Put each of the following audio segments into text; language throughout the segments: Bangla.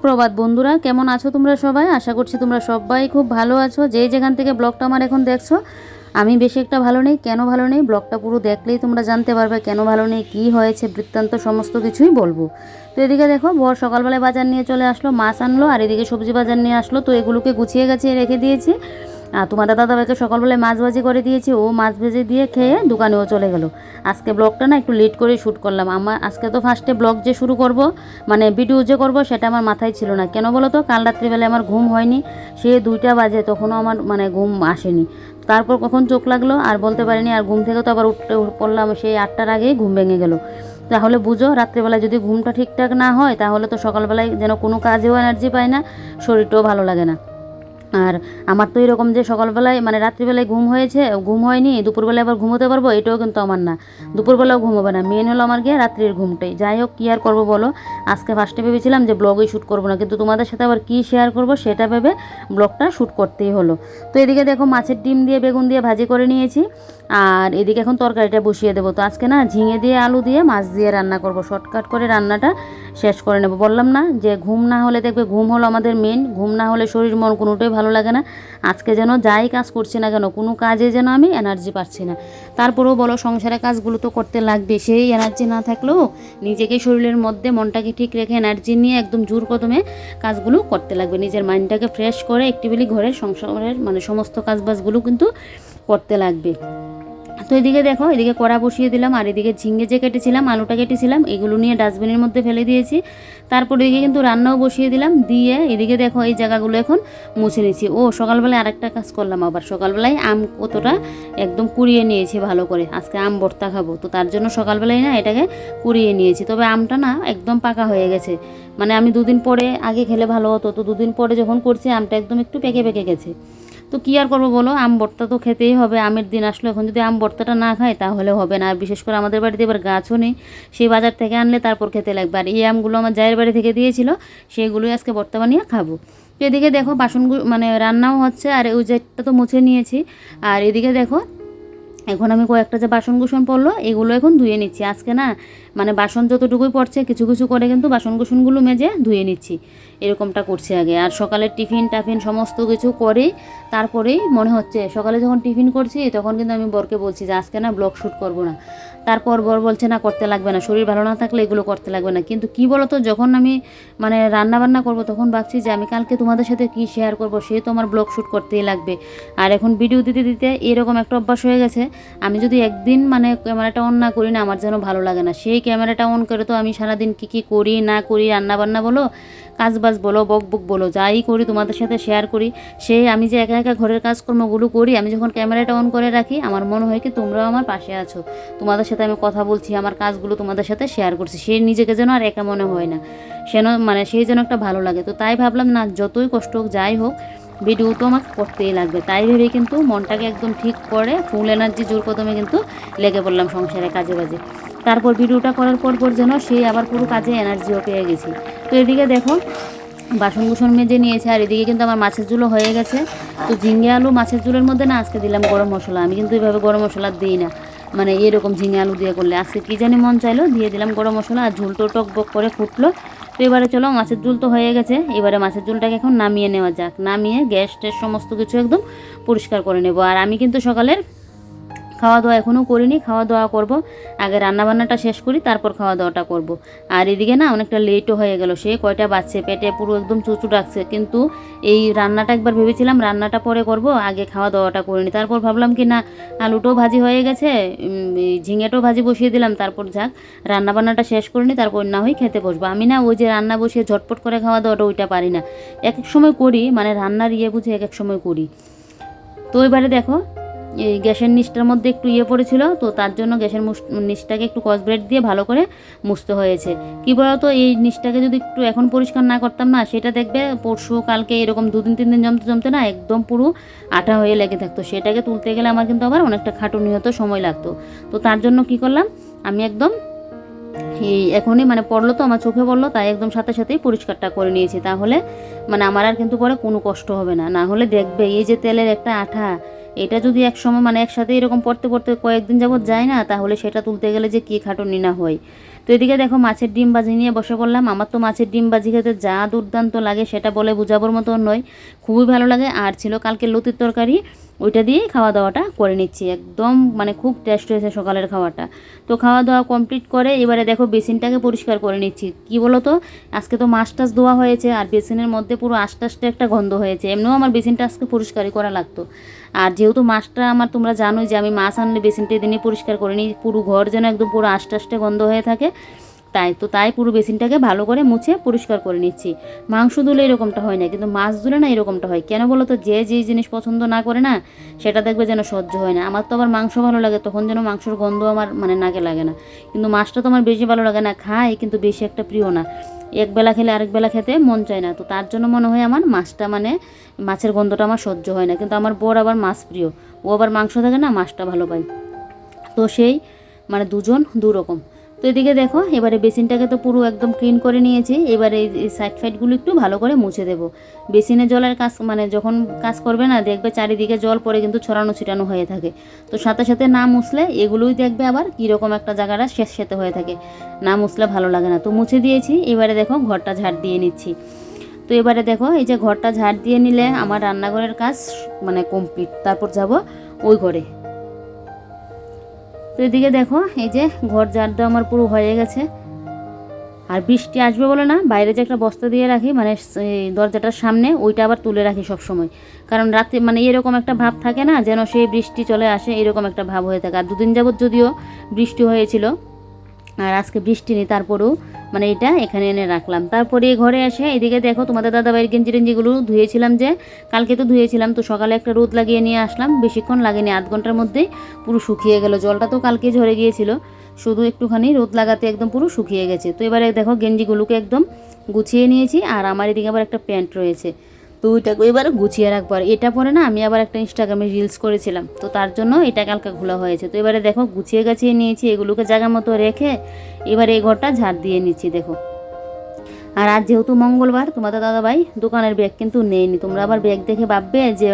সুপ্রভাত বন্ধুরা, কেমন আছো তোমরা সবাই? আশা করছি তোমরা সবাই খুব ভালো আছো। যে যেখান থেকে ব্লগটা আমার এখন দেখছ, আমি বেশি একটা ভালো নেই। কেন ভালো নেই? ব্লগটা পুরো দেখলেই তোমরা জানতে পারবে কেন ভালো নেই, কী হয়েছে, বৃত্তান্ত, সমস্ত কিছুই বলব। তো এদিকে দেখো, বর সকালবেলায় বাজার নিয়ে চলে আসলো, মাছ আনলো, আর এদিকে সবজি বাজার নিয়ে আসলো। তো এগুলোকে গুছিয়ে গাছিয়ে রেখে দিয়েছি। আর তোমাদের দাদাভাইকে সকালবেলায় মাছ ভাজি করে দিয়েছি, ও মাছ ভেজে দিয়ে খেয়ে দোকানেও চলে গেল। আজকে ব্লগটা না একটু লেট করে শ্যুট করলাম। আমার আজকে তো ফার্স্টে ব্লগ যে শুরু করব মানে ভিডিও যে করব, সেটা আমার মাথায় ছিল না। কেন বলো তো? কাল রাত্রিবেলায় আমার ঘুম হয়নি। সে দুইটা বাজে, তখনও আমার মানে ঘুম আসেনি। তারপর কখন চোখ লাগল আর বলতে পারিনি, আর ঘুম থেকে তো আবার উঠতে পড়লাম, সেই আটটার আগেই ঘুম ভেঙে গেল। তাহলে বুঝো, রাত্রিবেলায় যদি ঘুমটা ঠিকঠাক না হয়, তাহলে তো সকালবেলায় যেন কোনো কাজেও এনার্জি পায় না, শরীরটাও ভালো লাগে না। আর আমার তো এরকম যে সকালবেলায় মানে রাত্রিবেলায় ঘুম হয়েছে, ঘুম হয়নি, দুপুরবেলায় আবার ঘুমোতে পারব, এটাও কিন্তু আমার না। দুপুরবেলাও ঘুমোবে না মেন হলো আমার গিয়ে রাত্রির ঘুমটাই। যাই হোক, কী আর করব বলো? আজকে ফার্স্টে ভেবেছিলাম যে ব্লগই শ্যুট করব না, কিন্তু তোমাদের সাথে আবার কী শেয়ার করব সেটা ভেবে ব্লগটা শ্যুট করতেই হলো। তো এদিকে দেখো মাছের ডিম দিয়ে বেগুন দিয়ে ভাজি করে নিয়েছি। আর এদিকে এখন তরকারিটা বসিয়ে দেবো। তো আজকে না ঝিঙে দিয়ে আলু দিয়ে মাছ দিয়ে রান্না করব। শর্টকাট করে রান্নাটা শেষ করে নেব। বললাম না যে ঘুম না হলে দেখবে ঘুম হলো আমাদের মেন ঘুম না হলে শরীর মন কোনোটাই ভালো লাগে না। আজকে যেন যাই কাজ করছি না কেন, কোনো কাজে যেন আমি এনার্জি পাচ্ছি না। তারপরেও বলো সংসারের কাজগুলো তো করতে লাগবে। সেই এনার্জি না থাকলেও নিজেকে শরীরের মধ্যে মনটাকে ঠিক রেখে এনার্জি নিয়ে একদম জোর কদমে কাজগুলো করতে লাগবে। নিজের মাইন্ডটাকে ফ্রেশ করে একটিবেলি ঘরের সংসারের মানে সমস্ত কাজবাজগুলো কিন্তু করতে লাগবে। তো এদিকে দেখো, এদিকে কড়া বসিয়ে দিলাম আর এদিকে ঝিঙ্গে যে কেটেছিলাম, আলুটা কেটেছিলাম, এগুলো নিয়ে ডাস্টবিনের মধ্যে ফেলে দিয়েছি। তারপর এদিকে কিন্তু রান্নাও বসিয়ে দিলাম, দিয়ে এদিকে দেখো এই জায়গাগুলো এখন মুছে নিয়েছি। ও, সকালবেলায় আরেকটা কাজ করলাম আবার, সকালবেলায় আম কতটা একদম কুড়িয়ে নিয়েছি ভালো করে। আজকে আম ভর্তা খাব, তো তার জন্য সকালবেলায় না এটাকে কুড়িয়ে নিয়েছি। তবে আমটা না একদম পাকা হয়ে গেছে। মানে আমি দুদিন পরে আগে খেলে ভালো হতো, তো দুদিন পরে যখন করছি, আমটা একদম একটু পেকে পেকে গেছে। তো কী আর করব বলো? আম ভর্তা তো খেতেই হবে, আমের দিন আসলো, এখন যদি আম ভর্তাটা না খাই তাহলে হবে না। আর বিশেষ করে আমাদের বাড়িতে এবার গাছও নেই সেই বাজার থেকে আনলে তারপর খেতে লাগবে। আর এই আমগুলো আমার জায়ের বাড়ি থেকে দিয়েছিল সেইগুলোই আজকে ভর্তা বানিয়ে খাব। তো এদিকে দেখো বাসনগুলো মানে রান্নাও হচ্ছে, আর ওই জেটটা তো মুছে নিয়েছি। আর এদিকে দেখো, এখন আমি কয়েকটা যে বাসন কুসন পড়ল এগুলো এখন ধুয়ে নিচ্ছি। আজকে না মানে বাসন যতটুকুই পড়ছে, কিছু কিছু করে কিন্তু বাসন কুসনগুলো মেজে ধুয়ে নিচ্ছি। এরকমটা করছি আগে। আর সকালে টিফিন টাফিন সমস্ত কিছু করে তারপরেই মনে হচ্ছে, সকালে যখন টিফিন করছি, তখন কিন্তু আমি বরকে বলছি যে, আজকে না ব্লগ শ্যুট করব না। তারপর বর বলছে, না, করতে লাগবে না। শরীর ভালো না থাকলে এগুলো করতে লাগবে না। কিন্তু কি বলতো, যখন আমি মানে রান্না বান্না করব, তখন ভাবছি যে, আমি কালকে তোমাদের সাথে কি শেয়ার করব? সে তো আমার ব্লগ শ্যুট করতেই লাগবে। আর এখন ভিডিও দিতে দিতে এরকম একটা অভ্যাস হয়ে গেছে। আমি যদি একদিন মানে ক্যামেরাটা অন না করি না, আমার যেন ভালো লাগে না। সেই ক্যামেরাটা অন করে তো আমি সারাদিন কী কী করি, না করি রান্না বান্না বলো কাজ বাজ বলো বক বক বলো, যাই করি, তোমাদের সাথে শেয়ার করি। সে আমি যে একা একা ঘরের কাজকর্মগুলো করি, আমি যখন ক্যামেরাটা অন করে রাখি, আমার মনে হয় কি তোমরাও আমার পাশে আছো। তোমাদের সাথে আমি কথা বলছি, আমার কাজগুলো তোমাদের সাথে শেয়ার করছি। সে নিজেকে যেন আর একা মনে হয় না। সেন মানে সেই যেন একটা ভালো লাগে। তো তাই ভাবলাম না, যতই কষ্ট হোক, যাই হোক ভিডিও তো আমাকে করতেই লাগবে। তাই ভেবে কিন্তু মনটাকে একদম ঠিক করে ফুল এনার্জি জোর কদমে কিন্তু লেগে পড়লাম সংসারে কাজে বাজে। তারপর ভিডিওটা করার পর পর যেন সে আবার পুরো কাজে এনার্জিও পেয়ে গেছি। তো এদিকে দেখো, বাসন কুসন মেজে নিয়েছে, আর এদিকে কিন্তু আমার মাছের ঝুলো হয়ে গেছে। তো ঝিঙ্গে আলু মাছের ঝুলের মধ্যে না আজকে দিলাম গরম মশলা। আমি কিন্তু এইভাবে গরম মশলা দিই না। মানে এরকম ঝিঙে আলু দিয়ে করলে। আজকে কী জানি মন চাইলো, দিয়ে দিলাম গরম মশলা আর ঝুলটো টক বক করে ফুটলো। তো এবারে চলো, মাছের ঝুল তো হয়ে গেছে। এবারে মাছের ঝুলটাকে এখন নামিয়ে নেওয়া যাক। নামিয়ে গ্যাস সমস্ত কিছু একদম পরিষ্কার করে নেব। আর আমি কিন্তু সকালের খাওয়া দাওয়া এখনও করিনি খাওয়া দাওয়া করব। আগে রান্নাবান্নাটা শেষ করি, তারপর খাওয়া দাওয়াটা করব। আর এদিকে না অনেকটা লেটও হয়ে গেল, সে কয়টা বাচ্চে পেটে পুরো একদম চুচু ডাকছে। কিন্তু এই রান্নাটা একবার ভেবেছিলাম রান্নাটা পরে করব, আগে খাওয়া দাওয়াটা করিনি। তারপর ভাবলাম কি না, আলুটাও ভাজি হয়ে গেছে ঝিঙেটাও ভাজি বসিয়ে দিলাম। তারপর যাক, রান্নাবান্নাটা শেষ করিনি তারপর না হয় খেতে বসবো। আমি না ওই যে রান্না বসিয়ে ঝটপট করে খাওয়া দাওয়াটা ওইটা পারি না। এক এক সময় করি মানে রান্নার ইয়ে বুঝে এক এক সময় করি। তো এবারে দেখো এই গ্যাসের নিচটার মধ্যে একটু ইয়ে পড়েছিল, তো তার জন্য গ্যাসের নিচটাকে একটু কসব্রেড দিয়ে ভালো করে মুছতে হয়েছে। কি বলতো, এই নিচটাকে যদি একটু এখন পরিষ্কার না করতাম না, সেটা দেখবে পরশু কালকে এরকম দুদিন, তিন দিন জমতে জমতে না একদম পুরো আঠা হয়ে লেগে থাকতো। সেটাকে তুলতে গেলে আমার কিন্তু আবার অনেকটা খাটুনি হতো সময় লাগতো। তো তার জন্য কি করলাম, আমি একদম এই এখনই মানে পড়ল তো, আমার চোখে পড়ল, তাই একদম সাথে সাথেই পরিষ্কারটা করে নিয়েছি। তাহলে মানে আমার আর কিন্তু পরে কোনো কষ্ট হবে না। না হলে দেখবে এই যে তেলের একটা আঠা এটা যদি এক সময় মানে একসাথে এরকম পড়তে পড়তে কয়েকদিন যাবত যায় না, তাহলে সেটা তুলতে গেলে যে কী খাটুনি না হয়। তো এদিকে দেখো মাছের ডিম বাজি নিয়ে বসে পড়লাম। আমার তো মাছের ডিম বাজি খেতে যা দুর্দান্ত লাগে, সেটা বলে বোঝাবার মতো নয়। খুবই ভালো লাগে। আর ছিল কালকে লতির তরকারি, ওইটা দিয়েই খাওয়া দাওয়াটা করে নিচ্ছি। একদম মানে খুব টেস্ট হয়েছে সকালের খাওয়াটা। তো খাওয়া দাওয়া কমপ্লিট করে এবারে দেখো বেসিনটাকে পরিষ্কার করে নিচ্ছি। কি বলো তো আজকে তো মাছ টাছ ধোয়া হয়েছে, আর বেসিনের মধ্যে পুরো আস্তে আস্তে একটা গন্ধ হয়েছে। এমনিও আমার বেসিনটা আজকে পরিষ্কারই করা লাগতো। আর যেহেতু মাছটা আমার তোমরা জানোই যে আমি মাছ আনলে বেসিনটা এদিনই পরিষ্কার করে নিই, পুরো ঘর যেন একদম পুরো আস্তে আস্তে গন্ধ হয়ে থাকে। তাই তো তাই পুরো বেসিনটাকে ভালো করে মুছে পরিষ্কার করে নিচ্ছি। মাংস ধুলে এরকমটা হয় না, কিন্তু মাছ ধুলে না এরকমটা হয়। কেন বলো তো? যে যে জিনিস পছন্দ না করে না, সেটা দেখবে যেন সহ্য হয় না। আমার তো আবার মাংস ভালো লাগে, তখন যেন মাংসর গন্ধ আমার মানে নাকে লাগে না। কিন্তু মাছটা তো আমার বেশি ভালো লাগে না, খাই, কিন্তু বেশি একটা প্রিয় না। এক বেলা খেলে আরেক বেলা খেতে মন চায় না। তো তার জন্য মনে হয় আমার মাছটা মানে মাছের গন্ধটা আমার সহ্য হয় না। কিন্তু আমার বর আবার মাছ প্রিয়। ও আবার মাংস থাকে না, মাছটা ভালো পায়। তো সেই মানে দুজন দু রকম তো এদিকে দেখো, এবারে বেসিনটাকে তো পুরো একদম ক্লিন করে নিয়েছি। এবারে এই সাইড ফাইডগুলো একটু ভালো করে মুছে দেবো। বেসিনে জলের কাজ মানে যখন কাজ করবে না, দেখবে চারিদিকে জল পড়ে কিন্তু ছড়ানো ছিটানো হয়ে থাকে। তো সাথে সাথে না মুছলে এগুলোই দেখবে আবার কীরকম একটা জায়গাটা শেষ সেতে হয়ে থাকে। না মুছলে ভালো লাগে না। তো মুছে দিয়েছি, এবারে দেখো ঘরটা ঝাড় দিয়ে নিচ্ছি। তো এবারে দেখো, এই যে ঘরটা ঝাড় দিয়ে নিলে আমার রান্নাঘরের কাজ মানে কমপ্লিট তারপর যাব ওই ঘরে। তো এদিকে দেখো, এই যে ঘর ঝাড় দেওয়া আমার পুরো হয়ে গেছে। আর বৃষ্টি আসবে বলে না, বাইরে যে একটা বস্তা দিয়ে রাখি মানে দরজাটার সামনে, ওইটা আবার তুলে রাখি সব সময় কারণ রাতে মানে এরকম একটা ভাব থাকে না, যেন সেই বৃষ্টি চলে আসে, এরকম একটা ভাব হয়ে থাকে। আর দুদিন যাবত যদিও বৃষ্টি হয়েছিল, আর আজকে বৃষ্টি নেই, তারপরেও মানে এটা এখানে এনে রাখলাম। তারপরে ঘরে এসে এদিকে দেখো তোমাদের দাদাভাইয়ের গেঞ্জি টেঞ্জিগুলো ধুয়েছিলাম যে, কালকে তো ধুয়েছিলাম, তো সকালে একটা রোদ লাগিয়ে নিয়ে আসলাম, বেশিক্ষণ লাগেনি, আধ ঘণ্টার মধ্যেই পুরো শুকিয়ে গেল। জলটা তো কালকে ঝরে গিয়েছিল, শুধু একটুখানি রোদ লাগাতে একদম পুরো শুকিয়ে গেছে। তো এবারে দেখো গেঞ্জিগুলোকে একদম গুছিয়ে নিয়েছি, আর আমার এদিকে আবার একটা প্যান্ট রয়েছে। তো ওইটাকে এবার গুছিয়ে রাখব। আর এটা পরে না আমি আবার একটা ইনস্টাগ্রামে রিলস করেছিলাম। তো তার জন্য এটা কালকে খোলা হয়েছে। তো এবারে দেখো গুছিয়ে গাছিয়ে নিয়েছি, এগুলোকে জায়গা মতো রেখে এবারে এই ঘরটা ঝাড় দিয়ে নিচ্ছি, দেখো। আর আজ যেহেতু মঙ্গলবার, তোমাদের দাদা ভাই দোকানের ব্যাগ কিন্তু নেয়নি। তোমরা আবার ব্যাগ দেখে ভাববে যে,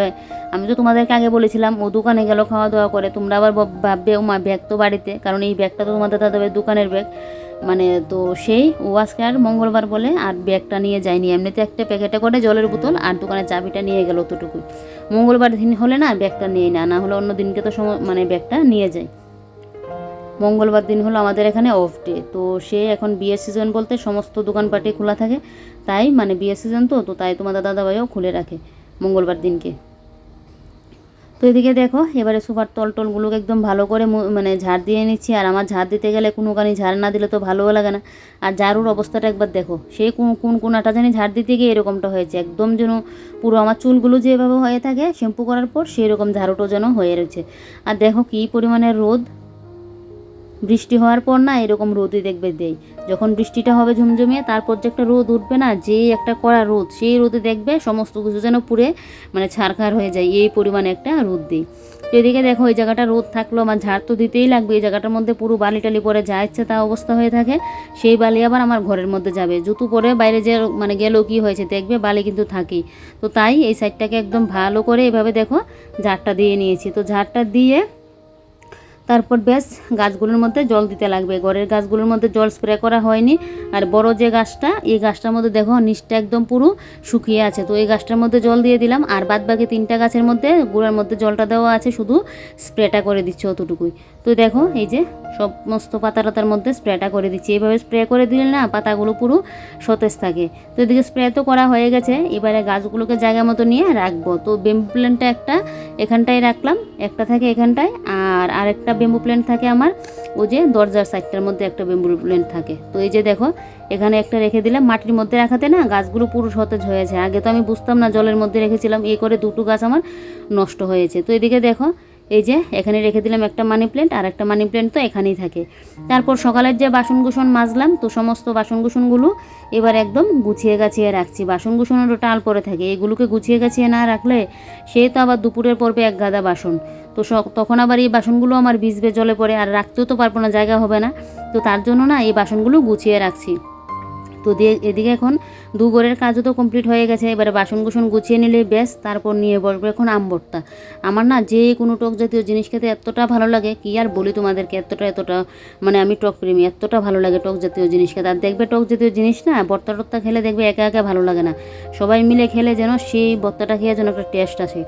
আমি তো তোমাদেরকে আগে বলেছিলাম, ও দোকানে গেল খাওয়া দাওয়া করে। তোমরা আবার ভাববে ও মা ব্যাগ তো বাড়িতে। কারণ এই ব্যাগটা তো তোমাদের দাদা ভাই দোকানের ব্যাগ মানে তো সেই ও আর মঙ্গলবার বলে আর ব্যাগটা নিয়ে যায়নি। এমনিতে একটা প্যাকেটে করে জলের বোতল আর দোকানের চাবিটা নিয়ে গেল অতটুকুই। মঙ্গলবার দিন হলে না ব্যাগটা নিয়ে না না হলে অন্য দিনকে তো মানে ব্যাগটা নিয়ে যায়। মঙ্গলবার দিন হলো আমাদের এখানে অফ ডে তো সে এখন বিয়ের সিজন বলতে সমস্ত দোকানপাটে খোলা থাকে। তাই মানে বিয়ের সিজন তো তো তাই তোমাদের দাদাভাইও খুলে রাখে মঙ্গলবার দিনকে। তো এদিকে দেখো, এবারে সুপার তল টলগুলোকে একদম ভালো করে মানে ঝাড় দিয়ে নিচ্ছি। আর আমার ঝাড় দিতে গেলে কোনো কানি ঝাড় না দিলে তো ভালোও লাগে না। আর ঝাড়ুর অবস্থাটা একবার দেখো সেই কোন কোন কোনাটা জানি ঝাড় দিতে গিয়ে এরকমটা হয়েছে। একদম যেন পুরো আমার চুলগুলো যেভাবে হয়ে থাকে, শ্যাম্পু করার পর সেই রকম ঝাড়ুটো যেন হয়ে রয়েছে। আর দেখো কী পরিমাণে রোদ বৃষ্টি হওয়ার পর না এরকম রোদই দেখবে দেই। যখন বৃষ্টিটা হবে ঝুমঝুমিয়ে, তারপর যে একটা রোদ উঠবে না, যে একটা কড়া রোদ, সেই রোদে দেখবে সমস্ত কিছু যেন পুড়ে মানে ছাড়খার হয়ে যায়, এই পরিমাণে একটা রোদ দিই। তো এদিকে দেখো, এই জায়গাটা রোদ থাকল, আমার ঝাড় তো দিতেই লাগবে। এই জায়গাটার মধ্যে পুরো বালি টালি পরে যা ইচ্ছে তা অবস্থা হয়ে থাকে। সেই বালি আবার আমার ঘরের মধ্যে যাবে। জুতো পরে বাইরে যে মানে গেলেও কি হয়েছে, দেখবে বালি কিন্তু থাকেই। তো তাই এই সাইডটাকে একদম ভালো করে এভাবে দেখো ঝাড়টা দিয়ে নিয়েছি। তো ঝাড়টা দিয়ে তারপর ব্যাস গাছগুলোর মধ্যে জল দিতে লাগবে। ঘরের গাছগুলোর মধ্যে জল স্প্রে করা হয়নি। আর বড় যে গাছটা, এই গাছটার মধ্যে দেখো নিচটা একদম পুরো শুকিয়ে আছে। তো এই গাছটার মধ্যে জল দিয়ে দিলাম। আর বাদ বাকি তিনটা গাছের মধ্যে গুঁড়ার মধ্যে জলটা দেওয়া আছে। শুধু স্প্রেটা করে দিচ্ছে অতটুকুই। তো দেখো, এই যে সমস্ত পাতা টাতার মধ্যে স্প্রেটা করে দিচ্ছি। এইভাবে স্প্রে করে দিলে না পাতাগুলো পুরো সতেজ থাকে। তো এদিকে স্প্রে তো করা হয়ে গেছে, এবারে গাছগুলোকে জায়গা মতো নিয়ে রাখব। তো বেম্বু প্ল্যান্টটা একটা এখানটায় রাখলাম, একটা থাকে এখানটায়, আর আরেকটা বেম্বু প্ল্যান্ট থাকে আমার, ওই যে দরজার সাইডটার মধ্যে একটা বেম্বু প্ল্যান্ট থাকে। তো এই যে দেখো, এখানে একটা রেখে দিলাম, মাটির মধ্যে রাখাতে না গাছগুলো পুরো সতেজ হয়েছে আগে তো আমি বুঝতাম না জলের মধ্যে রেখেছিলাম এই করে দুটো গাছ আমার নষ্ট হয়েছে। তো এদিকে দেখো এই যে, এখানে রেখে দিলাম একটা মানি প্ল্যান্ট আর একটা মানি প্ল্যান্ট তো এখানেই থাকে। তারপর সকালের যে বাসন কুসন মাজলাম, তো সমস্ত বাসন কুসনগুলো এবার একদম গুছিয়ে গাছিয়ে রাখছি। বাসন কুসনেরও টাল পরে থাকে। এগুলোকে গুছিয়ে গাছিয়ে না রাখলে সে তো আবার দুপুরের পর্বে এক গাদা বাসন। তো তখন আবার এই বাসনগুলো আমার ভিজবে, জলে পড়ে, আর রাখতেও তো পারব না, জায়গা হবে না। তো তার জন্য না এই বাসনগুলো গুছিয়ে রাখছি। তো দিয়ে এদিকে এখন দু ঘরের কাজও তো কমপ্লিট হয়ে গেছে, এবারে বাসন কুসন গুছিয়ে নিলে ব্যাস, তারপর নিয়ে বলব এখন আম ভর্তা আমার না যে কোনো টক জাতীয় জিনিস খেতে এতটা ভালো লাগে, কি আর বলি তোমাদেরকে, এতটা এতটা মানে আমি টক প্রেমী, এতটা ভালো লাগে টক জাতীয় জিনিস খেতে। আর দেখবে টক জাতীয় জিনিস না বর্তা টর্তা খেলে দেখবে একা একা ভালো লাগে না। সবাই মিলে খেলে যেন সেই বর্তাটা খেয়ে যেন একটা টেস্ট আসে।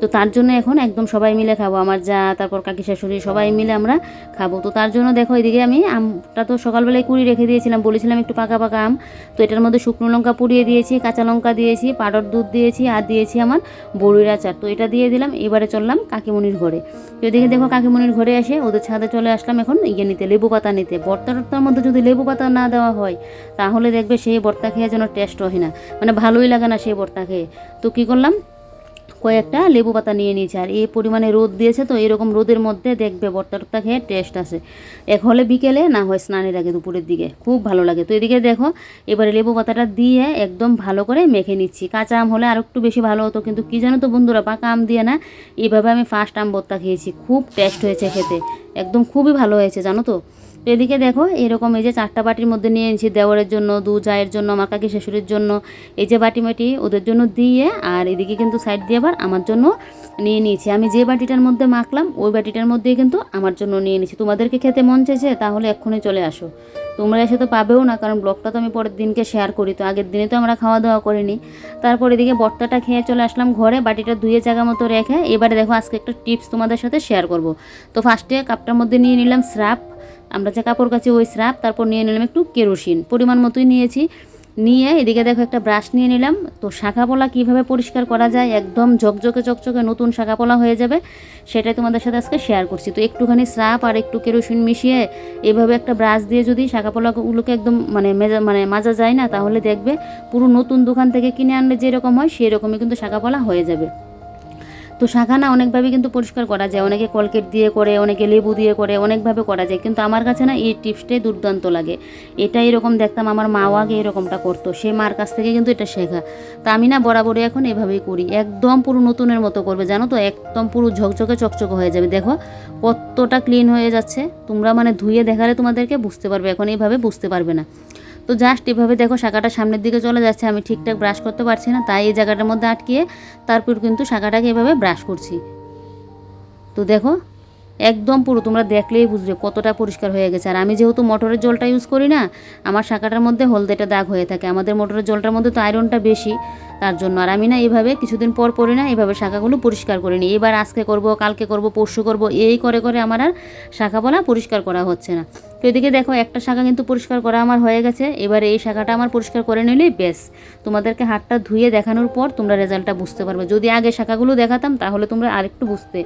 তো তার জন্য এখন একদম সবাই মিলে খাব। আমার যা, তারপর কাকি শাশুড়ি সবাই মিলে আমরা খাব। তো তার জন্য দেখো এদিকে আমি আমটা তো সকালবেলায় কুড়ি রেখে দিয়েছিলাম, বলেছিলাম একটু পাকা পাকা আম। তো এটার মধ্যে শুকনো লঙ্কা পুড়িয়ে দিয়েছি, কাঁচা লঙ্কা দিয়েছি পাউডার দুধ দিয়েছি আর দিয়েছি আমার বড়ির আচার। তো এটা দিয়ে দিলাম, এবারে চললাম কাকিমণির ঘরে। তো এদিকে দেখো কাকিমণির ঘরে এসে ওদের ছাদে চলে আসলাম এখন ইয়ে নিতে, লেবু পাতা নিতে। ভর্তা টর্তার মধ্যে যদি লেবু পাতা না দেওয়া হয়, তাহলে দেখবে সেই বর্তা খেয়ে যেন টেস্ট হয় না। মানে ভালোই লাগে না সেই বর্তা খেয়ে। তো কী করলাম কয়েকটা লেবু পাতা নিয়ে নিয়েছি। আর এই পরিমাণে রোদ দিয়েছে তো এরকম রোদের মধ্যে দেখবে ভর্তা টর্তা খেয়ে টেস্ট আসে। এক হলে বিকেলে, না হয় স্নানের আগে দুপুরের দিকে। খুব ভালো লাগে। তো এদিকে দেখো, এবারে লেবু পাতাটা দিয়ে একদম ভালো করে মেখে নিচ্ছি। কাঁচা আম হলে আর একটু বেশি ভালো হতো, কিন্তু কী জানো তো বন্ধুরা, পাকা আম দিয়ে না এইভাবে আমি ফার্স্ট আম ভর্তা খেয়েছি। খুব টেস্ট হয়েছে খেতে। একদম খুবই ভালো হয়েছে, জানো তো? এদিকে দেখো, এরকম এই যে চারটা বাটির মধ্যে নিয়ে নিয়েছি দেওয়ারের জন্য, দু জায়ের জন্য, আমার কাকি শাশুড়ির জন্য। এই যে বাটি মাটি ওদের জন্য দিয়ে আর এদিকে কিন্তু সাইড দিয়ে আবার আমার জন্য নিয়ে নিয়েছি। আমি যে বাটিটার মধ্যে মাখলাম, ওই বাটিটার মধ্যেই কিন্তু আমার জন্য নিয়ে নিয়েছি তোমাদেরকে খেতে মন চেয়েছে তাহলে এক্ষুনি চলে আসো। তোমরা এসে তো পাবেও না, কারণ ব্লগটা তো আমি পরের দিনকে শেয়ার করি, তো আগের দিনে তো আমরা খাওয়া দাওয়া করিনি। তারপর এদিকে বর্তাটা খেয়ে চলে আসলাম ঘরে, বাটিটা ধুয়ে জায়গা মতো রেখে। এবারে দেখো, আজকে একটা টিপস তোমাদের সাথে শেয়ার করব। তো ফার্স্টে কাপটার মধ্যে নিয়ে নিলাম স্রাপ আমরা যে কাপড় কাছে ওই স্রাপ তারপর নিয়ে নিলাম একটু কেরোসিন। পরিমাণ মতোই নিয়েছি। নিয়ে এদিকে দেখো একটা ব্রাশ নিয়ে নিলাম। তো শাখাপোলা কীভাবে পরিষ্কার করা যায়, একদম ঝকঝকে চকচকে নতুন শাখাপোলা হয়ে যাবে, সেটাই তোমাদের সাথে আজকে শেয়ার করছি। তো একটুখানি স্রাপ আর একটু কেরোসিন মিশিয়ে এভাবে একটা ব্রাশ দিয়ে যদি শাখাপোলাগুলোকে একদম মানে মেজা মানে মাজা যায় না, তাহলে দেখবে পুরো নতুন দোকান থেকে কিনে আনলে যেরকম হয়, সেরকমই কিন্তু শাখাপোলা হয়ে যাবে। তো শাখা না অনেকভাবে কিন্তু পরিষ্কার করা যায়। অনেকে কলকেট দিয়ে করে, অনেকে লেবু দিয়ে করে, অনেকভাবে করা যায়। কিন্তু আমার কাছে না এই টিপসটাই দুর্দান্ত লাগে। এটা এরকম দেখতাম আমার মাও আগে এরকমটা করতো। সে মার কাছ থেকে কিন্তু এটা শেখা। তা আমি না বরাবরই এখন এভাবেই করি। একদম পুরো নতুনের মতো করবে, জানো তো? একদম পুরো ঝকঝকে চকচকে হয়ে যাবে। দেখো কতটা ক্লিন হয়ে যাচ্ছে। তোমরা মানে ধুয়ে দেখালে তোমাদেরকে বুঝতে পারবে। এখন এইভাবে বুঝতে পারবে না। তো জাস্ট এভাবে দেখো শাখাটা সামনের দিকে চলে যাচ্ছে, আমি ঠিকঠাক ব্রাশ করতে পারছি না, তাই এই জায়গাটার মধ্যে আটকিয়ে তারপর কিন্তু শাখাটাকে এভাবে ব্রাশ করছি। তো দেখো, একদম পুরো তোমরা দেখলেই বুঝবে কতটা পরিষ্কার হয়ে গেছে। আর আমি যেহেতু মোটরের জলটা ইউজ করি না, আমার শাখাটার মধ্যে হলদেটা দাগ হয়ে থাকে। আমাদের মোটরের জলটার মধ্যে তো আয়রনটা বেশি, তার জন্য। আর আমি না এইভাবে কিছুদিন পর পরে না এইভাবে শাখাগুলো পরিষ্কার করে নিই। এবার আজকে করব, কালকে করব, পরশু করব, এই করে করে আমার আর শাখা বলা পরিষ্কার করা হচ্ছে না। তো এদিকে দেখো, একটা শাখা কিন্তু পরিষ্কার করা আমার হয়ে গেছে। এবারে এই শাখাটা আমার পরিষ্কার করে নিলেই বেশ তোমাদেরকে হাতটা ধুয়ে দেখানোর পর তোমরা রেজাল্টটা বুঝতে পারবে। যদি আগে শাখাগুলো দেখাতাম, তাহলে তোমরা আরেকটু বুঝতে।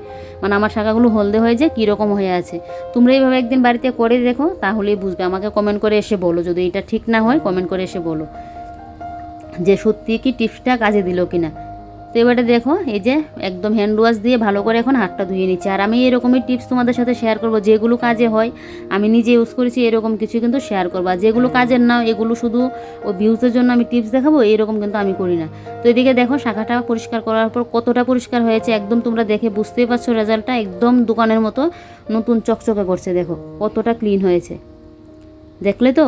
মানে আমার শাখাগুলো হলদে হয়ে যায় কীরকম হয়ে আছে। তোমরা এইভাবে একদিন বাড়িতে করে দেখো, তাহলেই বুঝবে। আমাকে কমেন্ট করে এসে বলো। যদি এটা ঠিক না হয় কমেন্ট করে এসে বলো। যে সত্যি কি টিপসটা কাজে দিল কিনা। তো এবারে দেখো এই যে একদম হ্যান্ড ওয়াশ দিয়ে ভালো করে এখন হাতটা ধুয়ে নিচ্ছি। আর আমি এরকমই টিপস তোমাদের সাথে শেয়ার করব যেগুলো কাজে হয় আমি নিজে ইউজ করেছি এরকম কিছু কিন্তু শেয়ার করব। আর যেগুলো কাজের না এগুলো শুধু ও ভিউজের জন্য আমি টিপস দেখাবো এরকম কিন্তু আমি করি না। তো এদিকে দেখো শাখাটা পরিষ্কার করার পর কতটা পরিষ্কার হয়েছে একদম তোমরা দেখে বুঝতেই পারছ রেজাল্টটা একদম দোকানের মতো নতুন চকচকে করছে দেখো কতটা ক্লিন হয়েছে। দেখলে তো?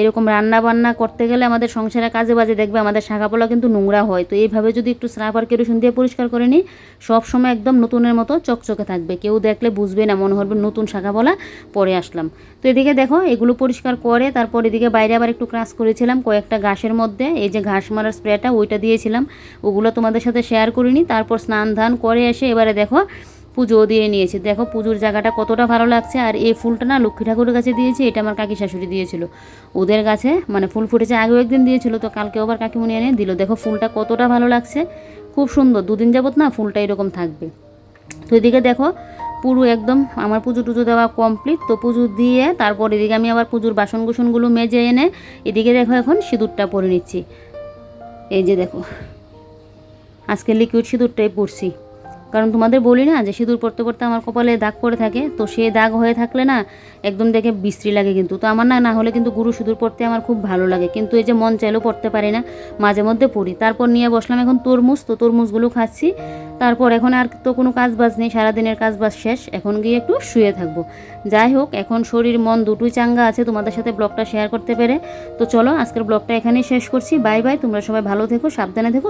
এরকম রান্না বান্না করতে গেলে আমাদের সংসারে কাজে বাজে দেখবে, আমাদের শাখাপোলা কিন্তু নোংরা হয়। তো এইভাবে যদি একটু স্রাপ আর কেরোসিন দিয়ে পরিষ্কার করে নিই সবসময় একদম নতুনের মতো চকচকে থাকবে। কেউ দেখলে বুঝবে না, মনে হবে নতুন শাখাপোলা পরে আসলাম। তো এদিকে দেখো, এগুলো পরিষ্কার করে তারপর এদিকে বাইরে আবার একটু ক্রাশ করেছিলাম, কয়েকটা ঘাসের মধ্যে। এই যে ঘাস মারার স্প্রেটা, ওইটা দিয়েছিলাম। ওগুলো তোমাদের সাথে শেয়ার করিনি। তারপর স্নান ধান করে এসে এবারে দেখো পুজো দিয়ে নিয়েছি। দেখো পুজোর জায়গাটা কতটা ভালো লাগছে। আর এই ফুলটা না লক্ষ্মী ঠাকুরের কাছে দিয়েছি, এটা আমার কাকি শাশুড়ি দিয়েছিল। ওদের কাছে মানে ফুল ফুটেছে, আগেও একদিন দিয়েছিল, তো কালকে আবার কাকিমণি এনে দিল। দেখো ফুলটা কতটা ভালো লাগছে, খুব সুন্দর। দুদিন যাবত না ফুলটা এরকম থাকবে। তো এদিকে দেখো, পুরো একদম আমার পুজো টুজো দেওয়া কমপ্লিট তো পুজো দিয়ে তারপর এদিকে আমি আবার পুজোর বাসন কুসনগুলো মেজে এনে এদিকে দেখো এখন সিঁদুরটা পরে নিচ্ছি। এই যে দেখো, আজকে লিকুইড সিঁদুরটাই পরছি। কারণ তোমাদের বলি না যে সিঁদুর পড়তে পড়তে আমার কপালে দাগ পড়ে থাকে, তো সে দাগ হয়ে থাকলে না একদম দেখে বিশ্রী লাগে কিন্তু। তো আমার না না হলে কিন্তু গুরু সিঁদুর পড়তে আমার খুব ভালো লাগে। কিন্তু এই যে মন চাইলেও পড়তে পারি না, মাঝে মধ্যে পড়ি। তারপর নিয়ে বসলাম এখন তরমুজ, তো তরমুজগুলো খাচ্ছি। তারপর এখন আর তো কোনো কাজ বাজ নেই, সারাদিনের কাজ বাজ শেষ। এখন গিয়ে একটু শুয়ে থাকব। যাই হোক, এখন শরীর, মন দুটোই চাঙ্গা আছে, তোমাদের সাথে ব্লগটা শেয়ার করতে পেরে। তো চলো, আজকের ব্লগটা এখানেই শেষ করছি। বাই বাই, তোমরা সবাই ভালো থেকো, সাবধানে থেকো